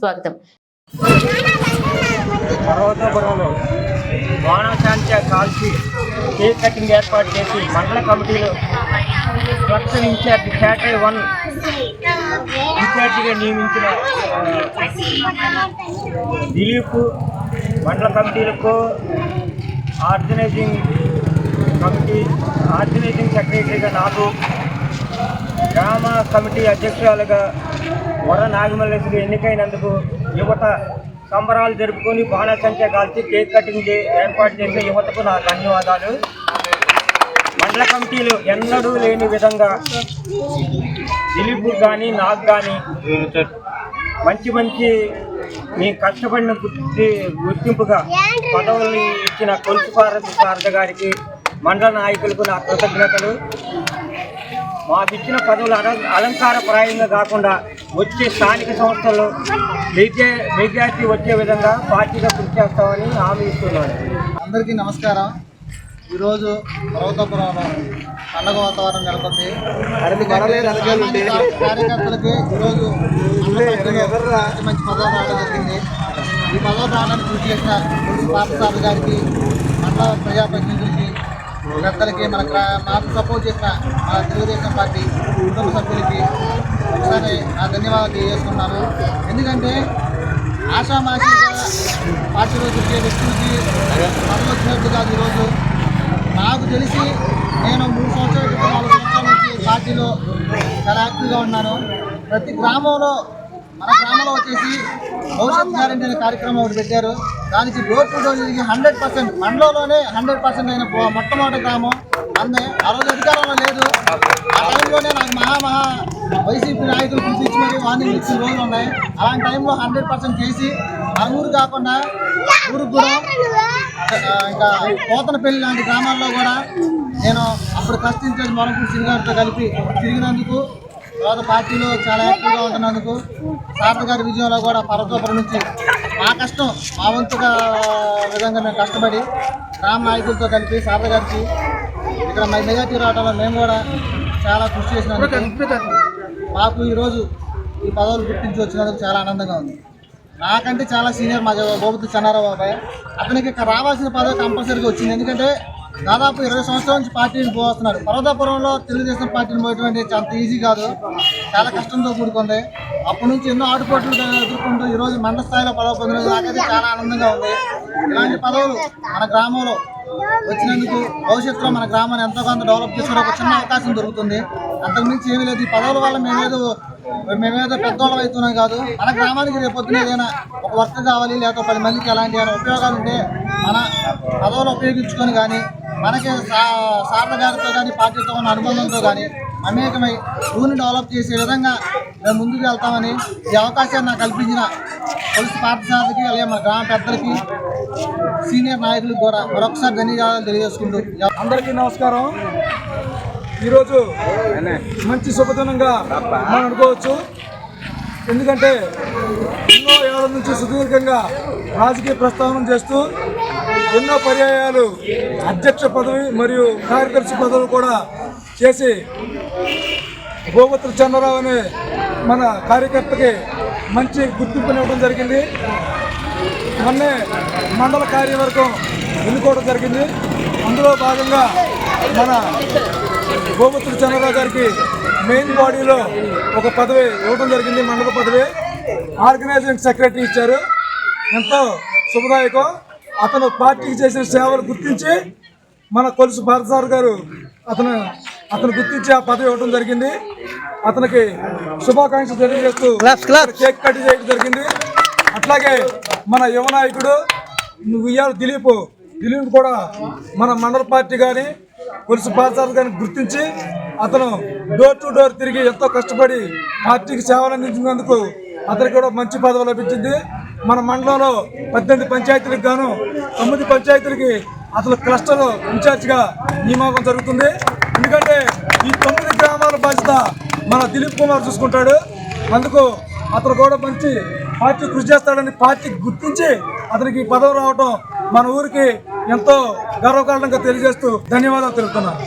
స్వాగతం పర్వతాపురంలో కాల్చి cake cutting ఏర్పాటు చేసి మండల కమిటీలో స్ట్రక్చర్ ఇన్ఛార్జ్ కేటరీ వన్ ఇన్ఛార్జిగా నియమించిన దిలీప్ మండల కమిటీలకు ఆర్గనైజింగ్ కమిటీ ఆర్గనైజింగ్ సెక్రటరీగా నాకు గ్రామ కమిటీ అధ్యక్షురాలుగా వర నాగమల్లేశ్వరి ఎన్నికైనందుకు యువత సంబరాలు జరుపుకొని బాణసంఖ్య కాల్చి కేక్ కటింగ్ ఏర్పాటు చేసే యువతకు నా ధన్యవాదాలు. మండల కమిటీలు ఎన్నడూ లేని విధంగా దిలీప్ కానీ నాకు కానీ మంచి మంచి మీ కష్టపడిన గుర్తి గుర్తింపుగా పదవుల్ని ఇచ్చిన కొలుసు పార్వతి శారద గారికి మండల నాయకులకు నా కృతజ్ఞతలు. మాకు ఇచ్చిన పదవులు అల అలంకారప్రాయంగా కాకుండా వచ్చే స్థానిక సంస్థల్లో మెజా మెజార్టీ వచ్చే విధంగా పార్టీగా కృషి చేస్తామని హామీ ఇస్తున్నాను. అందరికీ నమస్కారం. ఈరోజు పర్వతాపురంలో పండగ వాతావరణం నెలకొంది. కార్యకర్తలకి ఈరోజు మంచి మంచి పదవులు రావడం జరిగింది. ఈ పదవులు రావడానికి కృషి చేసిన పార్థసారథి గారికి మండల ప్రజాప్రతినిధులకి పెద్దలకి మన గ్రా- మాకు సపోర్ట్ చేసిన మా తెలుగుదేశం పార్టీ కుటుంబ సభ్యులకి నా ధన్యవాదాలు తెలియజేస్తున్నాను ఎందుకంటే ఆషామాషిగా పార్టీలో రోజు వ్యక్తులకి పదవి వచ్చినట్టు కాదు ఈరోజు. నాకు తెలిసి నేను మూడు సంవత్సరాల నాలుగు సంవత్సరాల నుంచి పార్టీలో చాలా యాక్టివ్గా ఉన్నాను. ప్రతి గ్రామంలో మన గ్రామంలో వచ్చేసి భవిష్యత్ గ్యారంటీ అనే కార్యక్రమం ఒకటి పెట్టారు. దానికి డోర్ టు డోర్ జరిగి హండ్రెడ్ పర్సెంట్ మండలంలోనే హండ్రెడ్ పర్సెంట్ అయిన పో- మొట్టమొదటి గ్రామం. అందే ఆ రోజు అధికారంలో లేదు. ఆ టైంలోనే నాకు మహా మహా వైసీపీ నాయకులు పిలిపించి మరి వార్నింగ్ ఇచ్చిన రోజులు ఉన్నాయి. అలాంటి టైంలో హండ్రెడ్ పర్సెంట్ చేసి ఆ ఊరు కాకుండా ఊరికి కూడా ఇంకా పోతనపల్లి లాంటి గ్రామాల్లో కూడా నేను అప్పుడు కష్టించేది మొరంపూడి శ్రీగారితో కలిపి తిరిగినందుకు తర్వాత పార్టీలో చాలా యాక్టివ్గా ఉంటున్నందుకు సార్థ గారి విజయంలో కూడా పరతోపర నుంచి మా కష్టం మా వంతుగా విధంగా మేము కష్టపడి గ్రామ నాయకులతో కలిపి సార్థ గారికి ఇక్కడ మా మెజార్టీ రావడంలో మేము కూడా చాలా కృషి చేసినందుకు. మాకు ఈరోజు ఈ పదవులు గుర్తించి వచ్చినందుకు చాలా ఆనందంగా ఉంది. నాకంటే చాలా సీనియర్ మా గోపతి చెన్నారావు బాబాయ్ అతనికి ఇక్కడ రావాల్సిన పదవి కంపల్సరీగా వచ్చింది. ఎందుకంటే దాదాపు ఇరవై సంవత్సరాల నుంచి పార్టీని పోస్తున్నాడు. పర్వతాపురంలో తెలుగుదేశం పార్టీని పోయేటువంటి అంత ఈజీ కాదు. చాలా కష్టంతో కూడుకుంది. అప్పటి నుంచి ఎన్నో ఆటుపోట్లు ఎదుర్కొంటూ ఈరోజు మండల స్థాయిలో పదవి పొందినందుకు నాకైతే చాలా ఆనందంగా ఉంది. ఇలాంటి పదవులు మన గ్రామంలో వచ్చినందుకు భవిష్యత్తులో మన గ్రామాన్ని ఎంతో కొంత డెవలప్ చేసుకునే ఒక చిన్న అవకాశం దొరుకుతుంది. అంతకుమించి ఏమీ లేదు. ఈ పదవుల వల్ల మేమేదో మేమేదో పెద్దవాళ్ళం అవుతున్నాం కాదు. మన గ్రామానికి రేపొద్దున ఏదైనా ఒక వర్క్ కావాలి లేదా పది మందికి ఎలాంటి ఏమైనా ఉపయోగాలు ఉంటే మన పదవులు ఉపయోగించుకొని కానీ మనకి సా కానీ పార్టీతో ఉన్న అనుబంధంతో కానీ అనేకమై ఊరిని డెవలప్ చేసే విధంగా మేము ముందుకు వెళ్తామని ఈ అవకాశాన్ని నాకు కల్పించిన పోలీస్ పాఠశాలకి అలాగే మన గ్రామ పెద్దలకి సీనియర్ నాయకులకు కూడా మరొకసారి ధన్యవాదాలు తెలియజేసుకుంటూ. అందరికీ నమస్కారం. ఈరోజు మంచి శుభదినంగా మనం అనుకోవచ్చు. ఎందుకంటే ఎన్నో ఏళ్ళ నుంచి సుదీర్ఘంగా రాజకీయ ప్రస్తావన చేస్తూ ఎన్నో పర్యాయాలు అధ్యక్ష పదవి మరియు కార్యదర్శి పదవులు కూడా చేసి గోపత్ర చంద్రరావు అనే మన కార్యకర్తకి మంచి గుర్తింపునివ్వడం జరిగింది. మొన్నే మండల కార్యవర్గం ఎన్నుకోవడం జరిగింది. అందులో భాగంగా మన గోమూత్ర చంద్రరావు గారికి మెయిన్ బాడీలో ఒక పదవి ఇవ్వడం జరిగింది మండల పదవి. ఆర్గనైజింగ్ సెక్రటరీ ఇచ్చారు. ఎంతో శుభదాయకం. అతను పార్టీకి చేసిన సేవలు గుర్తించి మన కొలుసు భారతసార్ గారు అతను అతను గుర్తించి ఆ పదవి ఇవ్వడం జరిగింది. అతనికి శుభాకాంక్షలు తెలియజేస్తూ కేక్ కట్ చేయడం జరిగింది. అట్లాగే మన యువ నాయకుడు ఇయ్యాలి దిలీప్. దిలీప్ కూడా మన మండల పార్టీ కానీ కొలుసు పాఠశాల గుర్తించి అతను డోర్ టు డోర్ తిరిగి ఎంతో కష్టపడి పార్టీకి సేవలు అందించినందుకు అతనికి కూడా మంచి పదవి లభించింది. మన మండలంలో పద్దెనిమిది పంచాయతీలకు గాను తొమ్మిది పంచాయతీలకి అసలు క్లస్టర్ ఇన్ఛార్జ్గా నియామకం జరుగుతుంది. ఎందుకంటే ఈ తొమ్మిది గ్రామాల బాధ్యత మన దిలీప్ కుమార్ చూసుకుంటాడు. అందుకు అతను కూడా మంచి పార్టీ కృషి చేస్తాడని పార్టీ గుర్తించి అతనికి ఈ పదవి రావటం మన ఊరికి ఎంతో గర్వకారణంగా తెలియజేస్తూ ధన్యవాదాలు తెలుపుతున్నాను.